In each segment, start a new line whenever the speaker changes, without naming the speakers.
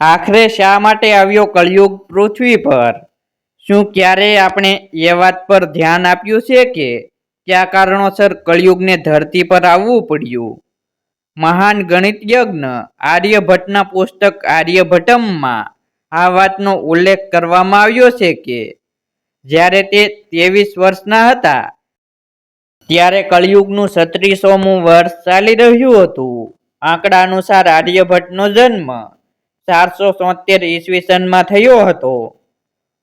આખરે શા માટે આવ્યો કળિયુગ પૃથ્વી પર? શું ક્યારેય આપણે એ વાત પર ધ્યાન આપ્યું છે કે કયા કારણોસર કળિયુગને ધરતી પર આવવું પડ્યું? મહાન ગણિત યજ્ઞ આર્યભટ્ટના પુસ્તક આર્યભટ્ટમમાં આ વાતનો ઉલ્લેખ કરવામાં આવ્યો છે કે જ્યારે તે ત્રેવીસ વર્ષના હતા, ત્યારે કળિયુગનું છત્રીસોમું વર્ષ ચાલી રહ્યું હતું. આંકડા અનુસાર આર્યભટ્ટનો જન્મ ચારસો સોતેર ઈસવીસનમાં થયો હતો.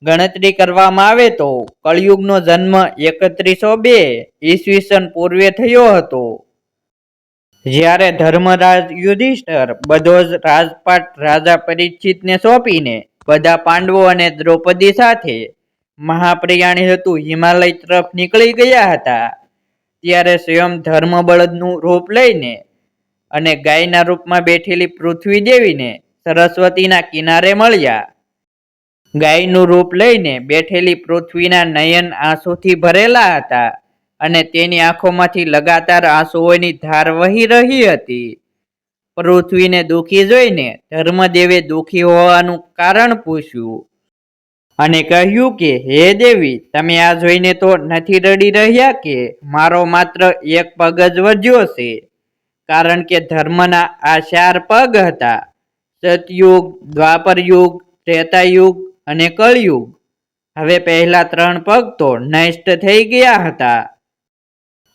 ગણતરી કરવામાં આવે તો કળિયુગનો જન્મ એકત્રીસો બે ઈસવીસન પૂર્વે થયો હતો. જ્યારે ધર્મરાજ યુધિષ્ઠર બધો જ રાજપાટ રાજા પરિચિતને સોંપીને બધા પાંડવો અને દ્રૌપદી સાથે મહાપ્રયાણી હતું હિમાલય તરફ નીકળી ગયા હતા. ત્યારે સ્વયં ધર્મબળદનું રૂપ લઈને અને ગાયના રૂપમાં બેઠેલી પૃથ્વી દેવીને સરસ્વતીના કિનારે મળ્યા. ગાયનું રૂપ લઈને બેઠેલી પૃથ્વીના નયન આંસુથી ભરેલા હતા અને તેની આંખોમાંથી લગાતાર આંસુઓની ધાર વહી રહી હતી. પૃથ્વીને દુઃખી જોઈને ધર્મદેવે દુઃખી હોવાનું કારણ પૂછ્યું અને કહ્યું કે, હે દેવી, તમે આ જોઈને તો નથી રડી રહ્યા કે? મારો માત્ર એક પગ જ વધ્યો છે. કારણ કે ધર્મના આ ચાર પગ હતા. સતયુગ દ્વાપર યુગ ત્રેતાયુગ અને કળયુગ. હવે પહેલા ત્રણ પગ તો નષ્ટ થઈ ગયા હતા.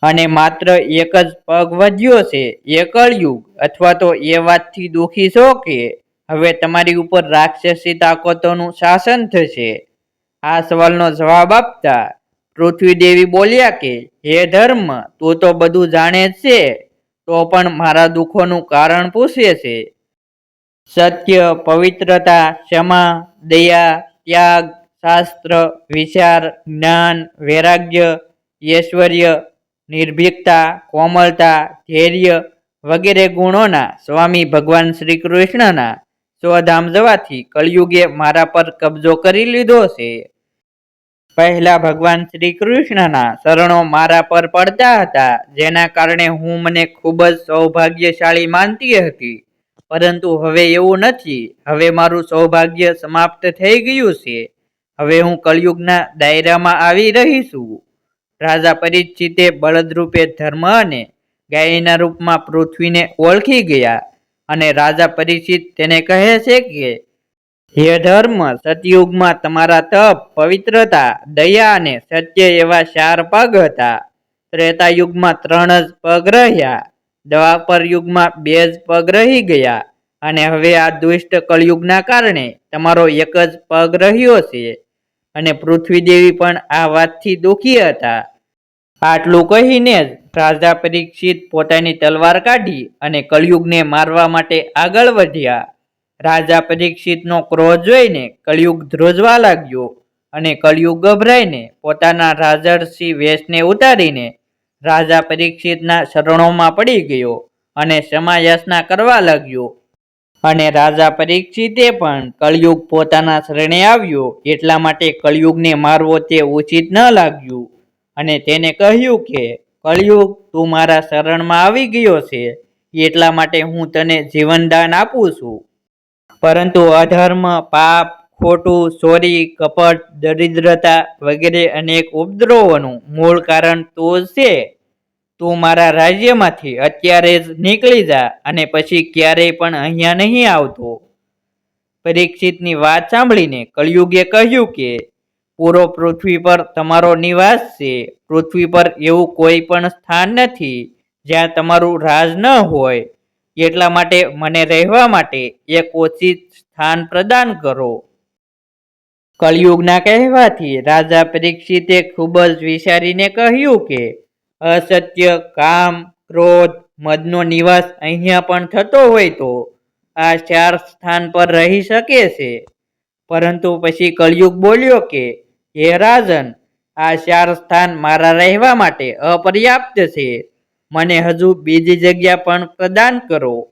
અને માત્ર એક જ પગ વધ્યો છે, એ કળયુગ. અથવા તો એ વાતથી દુઃખી છો કે હવે તમારી ઉપર રાક્ષસી તાકાતોનું શાસન થશે? આ સવાલનો જવાબ આપતા પૃથ્વી દેવી બોલ્યા કે, હે ધર્મ, તું તો બધું જાણે છે. તો પણ મારા દુઃખોનું કારણ પૂછે છે. સત્ય, પવિત્રતા, ક્ષમા, દયા, ત્યાગ, શાસ્ત્ર, વિચાર, જ્ઞાન, વૈરાગ્ય, ઐશ્વર્ય, નિર્ભીકતા કોમળતા ધૈર્ય વગેરે ગુણોના સ્વામી ભગવાન શ્રી કૃષ્ણના સ્વધામ જવાથી કળિયુગે મારા પર કબજો કરી લીધો છે. પહેલા ભગવાન શ્રી કૃષ્ણના શરણો મારા પર પડતા હતા, જેના કારણે હું મને ખૂબ જ સૌભાગ્યશાળી માનતી હતી. પરંતુ હવે એવું નથી. હવે મારું સૌભાગ્ય સમાપ્ત થઈ ગયું છે. હવે હું કળિયુગના દાયરામાં આવી રહી છું. રાજા પરિચિતે બળદરૂપે ધર્મ અને ગાયના રૂપમાં પૃથ્વીને ઓળખી ગયા અને રાજા પરિચિત તેને કહે છે કે, હે ધર્મ, સતયુગમાં તમારા તપ, પવિત્રતા, દયા અને સત્ય એવા ચાર પગ હતા. ત્રેતા યુગમાં ત્રણ જ પગ રહ્યા. દ્વાપર યુગમાં બે જ પગ રહી ગયા અને હવે આ દુષ્ટ કળયુગના કારણે તમારો એક જ પગ રહ્યો છે. અને પૃથ્વી દેવી પણ આ વાતથી દુઃખી હતા. આટલું કહીને જ રાજા પરીક્ષિત પોતાની તલવાર કાઢી અને કળયુગને મારવા માટે આગળ વધ્યા. રાજા પરીક્ષિતનો ક્રોધ જોઈને કળયુગ ધ્રુજવા લાગ્યો અને કળિયુગ ગભરાઈને પોતાના રાજર્ષિ વેશને ઉતારીને રાજા પરીક્ષિતના શરણોમાં પડી ગયો અને ક્ષમાયાચના કરવા લાગ્યો. અને રાજા પરીક્ષિતે પણ કળયુગ પોતાના શરણે આવ્યો, એટલા માટે કળયુગને મારવો તે ઉચિત ન લાગ્યું. અને તેને કહ્યું કે, કળયુગ, તું મારા શરણમાં આવી ગયો છે, એટલા માટે હું તને જીવનદાન આપું છું. પરંતુ અધર્મ, પાપ ખોટું ચોરી કપટ, દરિદ્રતા વગેરે અનેક ઉપદ્રવોનું મૂળ કારણ તો છે. તું મારા રાજ્યમાંથી અત્યારે જ નીકળી જા અને પછી ક્યારેય પણ અહીંયા નહીં આવતો. પરીક્ષિતની વાત સાંભળીને કળિયુગે કહ્યું કે, પૂરો પૃથ્વી પર તમારો નિવાસ છે. પૃથ્વી પર એવું કોઈ પણ સ્થાન નથી જ્યાં તમારું રાજ ન હોય. એટલા માટે મને રહેવા માટે એક ઓછિત સ્થાન પ્રદાન કરો. કળયુગના કહેવાથી રાજા પરીક્ષિતે ખૂબ જ વિચારીને કહ્યું કે, અસત્ય, કામ, ક્રોધ, મદનો નિવાસ અહીંયા પણ થતો હોય તો આ ચાર સ્થાન પર રહી શકે છે. પરંતુ પછી કળિયુગ બોલ્યો કે, હે રાજન, આ ચાર સ્થાન મારા રહેવા માટે અપર્યાપ્ત છે. મને હજુ બીજી જગ્યા પણ પ્રદાન કરો.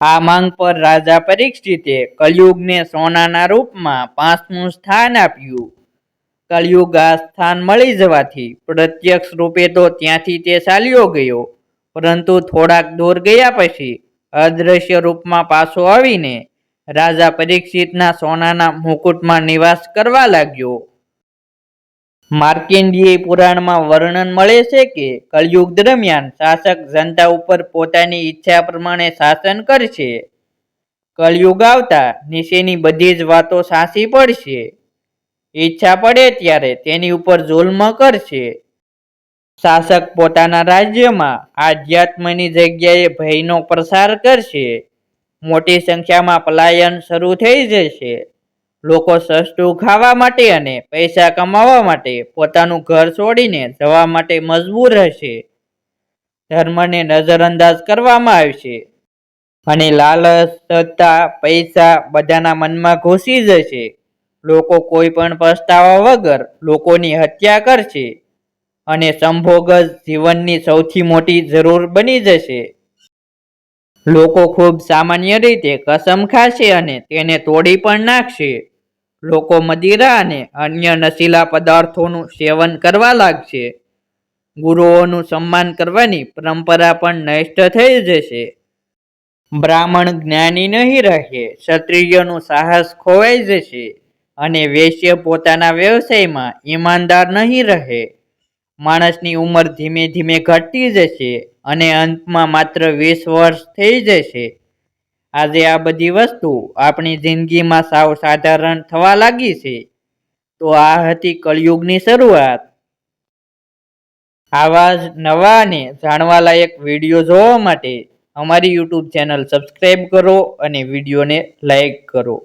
આ માંગ પર રાજા પરીક્ષિતે કલયુગને સોનાના રૂપમાં પાંચમું સ્થાન આપ્યું. કલયુગ આ સ્થાન મળી જવાથી પ્રત્યક્ષ રૂપે તો ત્યાંથી તે ચાલ્યો ગયો, પરંતુ થોડાક દૂર ગયા પછી અદ્રશ્ય રૂપમાં પાછો આવીને રાજા પરીક્ષિતના સોનાના મુકુટમાં નિવાસ કરવા લાગ્યો. માર્કેન્ડીય પુરાણમાં વર્ણન મળે છે કે કળયુગ દરમિયાન શાસક જનતા ઉપર પોતાની ઈચ્છા પ્રમાણે શાસન કરશે. કળયુગ આવતા નીચેની બધી જ વાતો સાચી પડશે. ઈચ્છા પડે ત્યારે તેની ઉપર જુલ્મ કરશે. શાસક પોતાના રાજ્યમાં આધ્યાત્મની જગ્યાએ ભયનો પ્રસાર કરશે. મોટી સંખ્યામાં પલાયન શરૂ થઈ જશે. લોકો સસ્તું ખાવા માટે અને પૈસા કમાવા માટે પોતાનું ઘર છોડીને જવા માટે મજબૂર હશે ધર્મને નજરઅંદાજ કરવામાં આવશે. અને લાલચ, સત્તા, પૈસા બધાના મનમાં ઘૂસી જશે. લોકો કોઈ પણ પસ્તાવા વગર લોકોની હત્યા કરશે. અને સંભોગ જ જીવનની સૌથી મોટી જરૂર બની જશે. લોકો ખૂબ સામાન્ય રીતે કસમ ખાશે અને તેને તોડી પણ નાખશે. લોકો મદિરા અને અન્ય નશીલા પદાર્થોનું સેવન કરવા લાગશે. ગુરુઓનું સન્માન કરવાની પરંપરા પણ નષ્ટ થઈ જશે. બ્રાહ્મણ જ્ઞાની નહીં રહે, ક્ષત્રિયનું સાહસ ખોવાઈ જશે અને વૈશ્ય પોતાના વ્યવસાયમાં ઈમાનદાર નહીં રહે. માણસની ઉંમર ધીમે ધીમે ઘટતી જશે અને અંતમાં માત્ર વીસ વર્ષ થઈ જશે. આજે આ બધી વસ્તુ આપણી જિંદગીમાં સાવ સાધારણ થવા લાગી છે. તો આ હતી કળયુગની શરૂઆત. આવા જ નવા અને જાણવાલાયક વીડિયો જોવા માટે અમારી યુટ્યુબ ચેનલ સબસ્ક્રાઈબ કરો અને વિડીયોને લાઈક કરો.